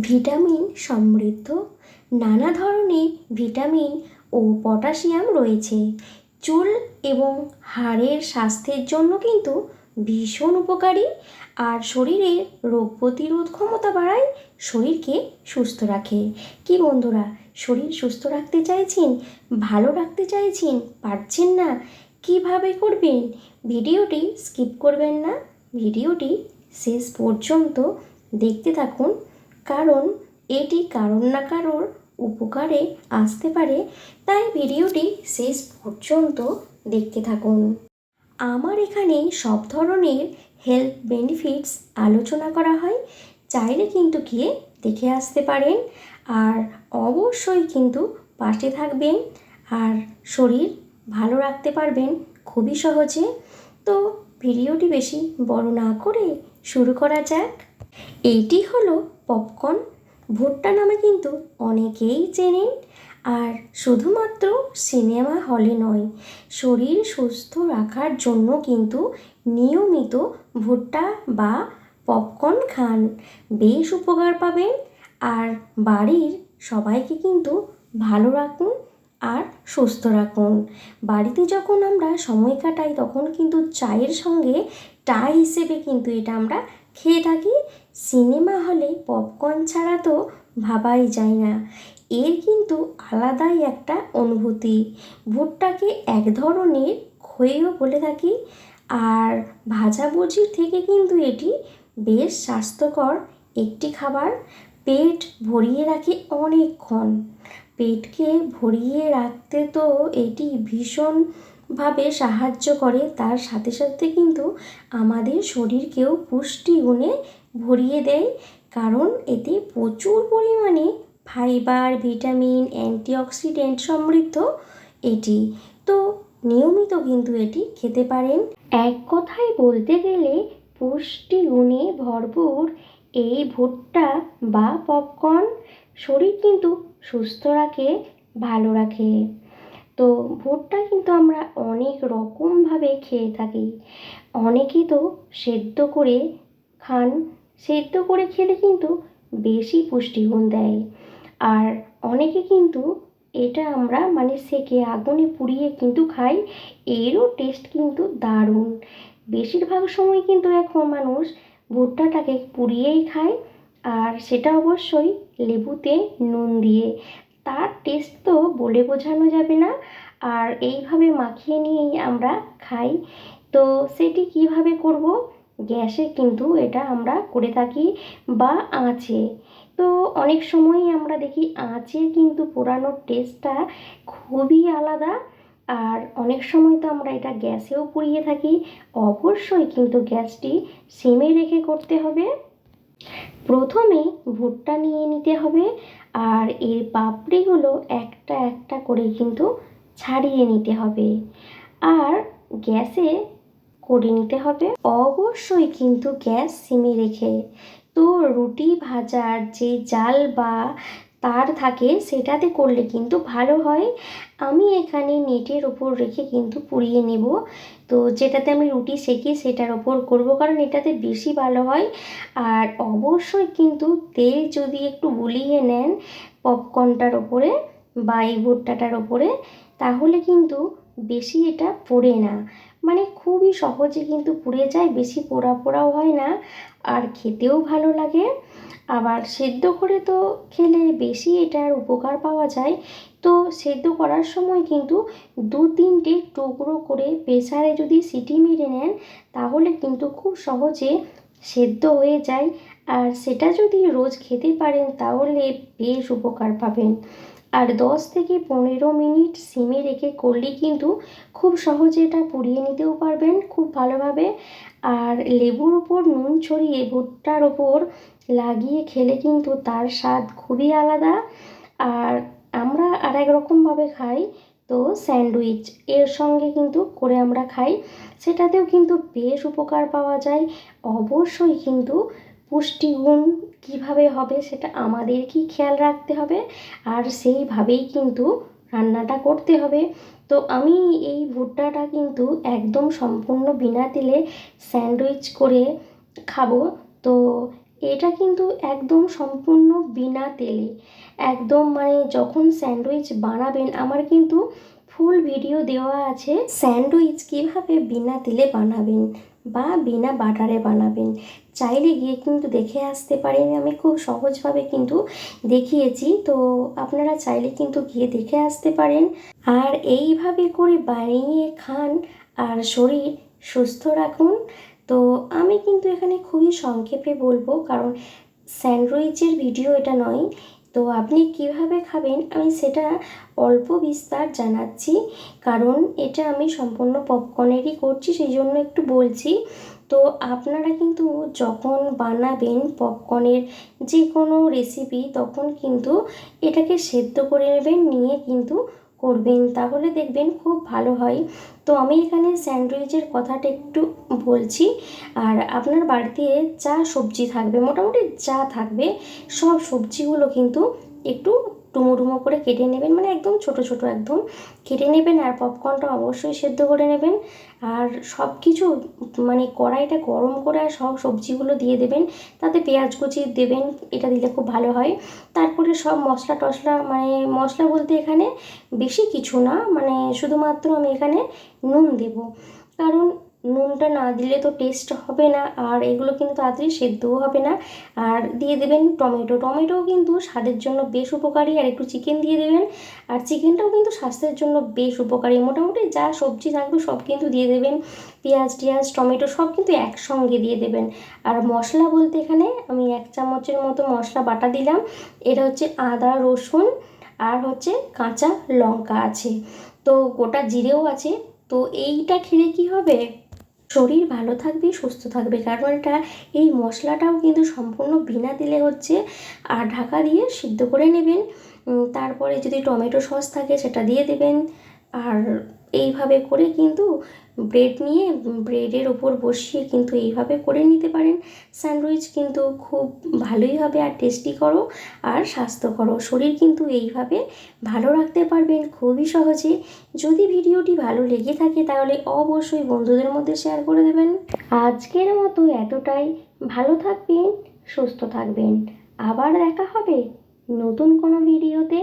Vitamin সমৃদ্ধ। নানা ধরনের ভিটামিন ও পটাশিয়াম রয়েছে। চুল এবং হাড়ের স্বাস্থ্যের জন্য কিন্তু ভীষণ উপকারী আর শরীরের রোগ প্রতিরোধ ক্ষমতা বাড়ায় শরীরকে সুস্থ রাখে। কি বন্ধুরা, শরীর সুস্থ রাখতে চাইছেন, ভালো রাখতে চাইছেন, পারছেন না, কীভাবে করবেন? ভিডিওটি স্কিপ করবেন না। ভিডিওটি শেষ পর্যন্ত দেখতে থাকুন। কারণ এটি কারোর না কারোর উপকারে আসতে পারে, তাই ভিডিওটি শেষ পর্যন্ত দেখতে থাকুন। আমার এখানে সব ধরনের হেলথ বেনিফিটস আলোচনা করা হয়, চাইলে কিন্তু গিয়ে দেখে আসতে পারেন, আর অবশ্যই কিন্তু পাশে থাকবেন, আর শরীর ভালো রাখতে পারবেন খুবই সহজে। তো ভিডিওটি বেশি বড় না করে শুরু করা যাক। এইটি হলো পপকর্ন, ভুট্টা নামে কিন্তু অনেকেই চেনেন আর শুধুমাত্র সিনেমা হলে নয়, শরীর সুস্থ রাখার জন্য কিন্তু নিয়মিত ভুট্টা বা পপকর্ন খান। বেশ উপকার পাবেন। আর বাড়ির সবাইকে কিন্তু ভালো রাখুন আর সুস্থ রাখুন। বাড়িতে যখন আমরা সময় কাটাই, তখন কিন্তু চায়ের সঙ্গে চা হিসেবে কিন্তু এটা আমরা খেয়ে থাকি, সিনেমা হলে পপকর্ন ছাড়া তো ভাবাই যায় না। এর কিন্তু আলাদাই একটা অনুভূতি। ভুট্টাকে এক ধরনের খইও বলে থাকি, আর ভাজাভুজির থেকে কিন্তু এটি বেশ স্বাস্থ্যকর একটি খাবার। পেট ভরিয়ে রাখে অনেকক্ষণ। পেটকে ভরিয়ে রাখতে তো এটি ভীষণভাবে সাহায্য করে, তার সাথে সাথে কিন্তু আমাদের শরীরকেও পুষ্টি গুণে ভরিয়ে দেয়। কারণ এতে প্রচুর পরিমাণে ফাইবার, ভিটামিন, অ্যান্টিঅক্সিডেন্ট সমৃদ্ধ এটি। তো নিয়মিত কিন্তু এটি খেতে পারেন। এক কথায় বলতে গেলে পুষ্টি গুণে ভরপুর এই ভুট্টা বা পপকর্ন শরীর কিন্তু সুস্থ রাখে, ভালো রাখে। তো ভুট্টা কিন্তু আমরা অনেক রকমভাবে খেয়ে থাকি। অনেকেই তো সেদ্ধ করে খান। সেদ্ধ করে খেলে কিন্তু বেশি পুষ্টিগুণ দেয়। আর অনেকে কিন্তু এটা আমরা মানে সেকে আগুনে পুড়িয়ে কিন্তু খাই। এরও টেস্ট কিন্তু দারুণ। বেশিরভাগ সময় কিন্তু এখন মানুষ ভুট্টাটাকে পুড়িয়েই খায়। আর সেটা অবশ্যই লেবুতে নুন দিয়ে। তার টেস্ট তো বলে বোঝানো যাবে না। আর এইভাবে মাখিয়ে নিয়েই আমরা খাই। তো সেটি কীভাবে করব? গ্যাসে কিন্তু এটা আমরা করে থাকি বা আঁচে। তো অনেক সময়ই আমরা দেখি আঁচে কিন্তু পোড়ানোর টেস্টটা খুবই আলাদা। আর অনেক সময় তো আমরা এটা গ্যাসেও পুড়িয়ে থাকি। অবশ্যই কিন্তু গ্যাসটি সিমে রেখে করতে হবে। প্রথমে ভুট্টা নিয়ে নিতে হবে। আর এর পাপড়িগুলো একটা একটা করে কিন্তু ছাড়িয়ে নিতে হবে। আর গ্যাসে করে নিতে হবে। অবশ্যই কিন্তু গ্যাস সিমে রেখে। তো রুটি ভাজার যে জাল বা তার থাকে, সেটাতে করলে কিন্তু ভালো হয়। আমি এখানে নেটের ওপর রেখে কিন্তু পুড়িয়ে নেব। তো যেটাতে আমি রুটি সেকি সেটার ওপর করব, কারণ এটাতে বেশি ভালো হয়। আর অবশ্যই কিন্তু তেল যদি একটু বুলিয়ে নেন পপকর্নটার ওপরে বা এই ভুট্টাটার ওপরে, তাহলে কিন্তু বেশি এটা পোড়ে না। মানে খুবই সহজে কিন্তু পুড়ে যায়, বেশি পোড়া পোড়াও হয় না, আর খেতেও ভালো লাগে। আবার সেদ্ধ করে তো খেলে বেশি এটার উপকার পাওয়া যায়। তো সেদ্ধ করার সময় কিন্তু দু তিনটে টুকরো করে প্রেসারে যদি সিটি মেরে নেন, তাহলে কিন্তু খুব সহজে সেদ্ধ হয়ে যায়। আর সেটা যদি রোজ খেতে পারেন, তাহলে বেশ উপকার পাবেন। আর দশ থেকে পনেরো মিনিট সিমে রেখে করলেই কিন্তু খুব সহজে এটা পুড়িয়ে নিতেও পারবেন খুব ভালোভাবে। আর লেবুর ওপর নুন ছড়িয়ে ভুট্টার ওপর লাগিয়ে খেলে কিন্তু তার স্বাদ খুবই আলাদা। আর আমরা আর এক রকমভাবে খাই তো স্যান্ডউইচ, এর সঙ্গে কিন্তু করে আমরা খাই। সেটাতেও কিন্তু বেশ উপকার পাওয়া যায়। অবশ্যই কিন্তু পুষ্টিগুণ কীভাবে হবে সেটা আমাদেরকেই খেয়াল রাখতে হবে। আর সেইভাবেই কিন্তু রান্নাটা করতে হবে। তো আমি এই ভুট্টাটা কিন্তু একদম সম্পূর্ণ বিনা তেলে স্যান্ডউইচ করে খাব। তো এটা কিন্তু একদম সম্পূর্ণ বিনা তেলে। একদম মানে যখন স্যান্ডউইচ বানাবেন, আমার কিন্তু ফুল ভিডিও দেওয়া আছে, স্যান্ডউইচ কীভাবে বিনা তেলে বানাবেন বা বিনা বাটারে বানাবেন, চাইলে গিয়ে কিন্তু দেখে আসতে পারেন। আমি খুব সহজভাবে কিন্তু দেখিয়েছি, তো আপনারা চাইলে কিন্তু গিয়ে দেখে আসতে পারেন। আর এইভাবে করে বানিয়ে খান আর শরীর সুস্থ রাখুন। তো আমি কিন্তু এখানে খুবই সংক্ষেপে বলব, কারণ স্যান্ডউইচের ভিডিও এটা নয় তো আপনি কীভাবে খাবেন? আমি সেটা অল্প বিস্তার জানাচ্ছি। কারণ এটা আমি সম্পূর্ণ পপকর্নেরই করছি সেই জন্য একটু বলছি। তো আপনারা কিন্তু যখন বানাবেন পপকর্নের যে কোনো রেসিপি তখন কিন্তু এটাকে সেদ্ধ করে নেবেন, নিয়ে কিন্তু করবেন, তাহলে দেখবেন খুব ভালো হয়। তো আমি এখানে স্যান্ডউইচের কথাটা একটু বলছি। আর আপনার বাড়িতে যা সবজি থাকবে, মোটামুটি যা থাকবে, সব সবজিগুলো কিন্তু একটু ডুমো ডুমো করে কেটে নেবেন মানে একদম ছোট ছোট একদম কেটে নেবেন আর পপকর্নটা অবশ্যই সেদ্ধ করে নেবেন। আর সব কিছু মানে কড়াইটা গরম করে আর সব সবজিগুলো দিয়ে দেবেন, তাতে পেঁয়াজ কুচি দেবেন, এটা দিলে খুব ভালো হয়। তারপরে সব মশলা টশলা মানে মশলা বলতে এখানে বেশি কিছু না মানে শুধুমাত্র আমি এখানে নুন দেব। কারণ নুনটা না দিলে তো টেস্ট হবে না, আর এগুলো কিন্তু তাড়াতাড়ি সেদ্ধও হবে না। আর দিয়ে দেবেন টমেটো। টমেটোও কিন্তু স্বাদের জন্য বেশ উপকারী, আর একটু চিকেন দিয়ে দেবেন। আর চিকেনটাও কিন্তু স্বাস্থ্যের জন্য বেশ উপকারী। মোটামুটি যা সবজি থাকবে সব কিন্তু দিয়ে দেবেন। পেঁয়াজ, টিয়াজ, টমেটো সব কিন্তু একসঙ্গে দিয়ে দেবেন। আর মশলা বলতে এখানে আমি এক চামচের মতো মশলা বাটা দিলাম। এটা হচ্ছে আদা, রসুন, আর হচ্ছে কাঁচা লঙ্কা আছে। তো গোটা জিরেও আছে। তো এইটা খেলে কি হবে? শরীর ভালো থাকবে, সুস্থ থাকবে। কারণ এটা, এই মশলাটাও কিন্তু সম্পূর্ণ বিনা তেলে হচ্ছে, আর ঢাকা দিয়ে সিদ্ধ করে নেবেন। তারপরে যদি টমেটো সস থাকে, সেটা দিয়ে দেবেন। আর এইভাবে করে কিন্তু ব্রেড নিয়ে ব্রেডের ওপর বসিয়ে কিন্তু এইভাবে করে নিতে পারেন। স্যান্ডউইচ কিন্তু খুব ভালোই হবে আর টেস্টি করো আর স্বাস্থ্যকরও। শরীর কিন্তু এইভাবে ভালো রাখতে পারবেন খুবই সহজে। যদি ভিডিওটি ভালো লেগে থাকে তাহলে অবশ্যই বন্ধুদের মধ্যে শেয়ার করে দেবেন। আজকের মতো এতটাই। ভালো থাকবেন, সুস্থ থাকবেন। আবার দেখা হবে নতুন কোনো ভিডিওতে।